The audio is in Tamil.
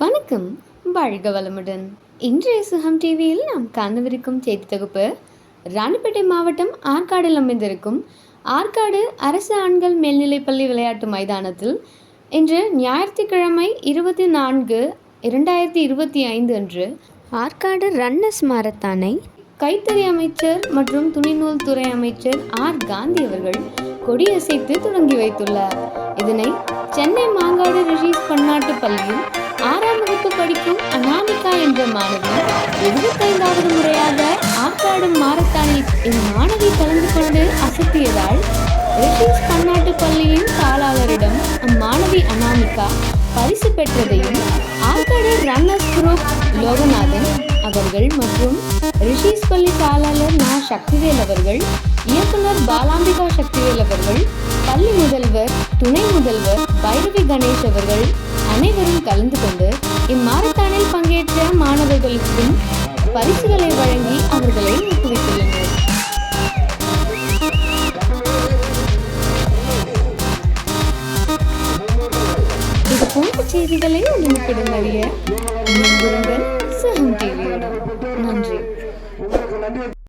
வணக்கம் வாழ்க வளமுடன். இன்றைய சுகம் டிவியில் நாம் காணவிருக்கும் செய்தி தொகுப்பு ராணிப்பேட்டை மாவட்டம் ஆற்காடில் அமைந்திருக்கும் ஆற்காடு அரசு ஆண்கள் மேல்நிலைப்பள்ளி விளையாட்டு மைதானத்தில் இன்று ஞாயிற்றுக்கிழமை இருபத்தி நான்கு இரண்டாயிரத்தி இருபத்தி ஐந்து அன்று ஆற்காடு ரன்னஸ் மாரத்தானை கைத்தறி அமைச்சர் மற்றும் துணிநூல் துறை அமைச்சர் ஆர் காந்தி அவர்கள் கொடியசைத்து தொடங்கி வைத்துள்ளார். இதனை சென்னை மாங்காடு ரிஷிஸ் பன்னாட்டு பள்ளியில் ஆறாம் வகுப்பு படிக்கும் அனாமிகா என்ற மாணவி எழுபத்தைந்தாவது முறையாக ஆற்காடு மாரத்தானில் இம்மாணவி கலந்து கொண்டு அசத்தியதால் பிரிட்டிஷ் பன்னாட்டு பள்ளியின் தாளாளரிடம் அம்மாணவி அனாமிகா பரிசு பெற்றதையும் ஆற்காடு ரன்னர்ஸ் குரூப் லோகநாதன் அவர்கள் மற்றும் ரிஷிஸ் பள்ளி தாளாளர் நா. சக்திவேல் அவர்கள் இயக்குனர் பாலாம்பிகா சக்திவேல் அவர்கள் பள்ளி முதல்வர் துணை முதல்வர் பைரவி கணேஷ் அவர்கள் அனைவரும் கலந்து கொண்டு இம்மாரத்தானில் பங்கேற்ற மாணவர்களுக்கும் பரிசுகளை வழங்கி அவர்களை ஊக்குவித்துள்ளனர். இது போன்ற செய்திகளை உடனுக்குடன் அறிய சகம் நன்றி நன்றி.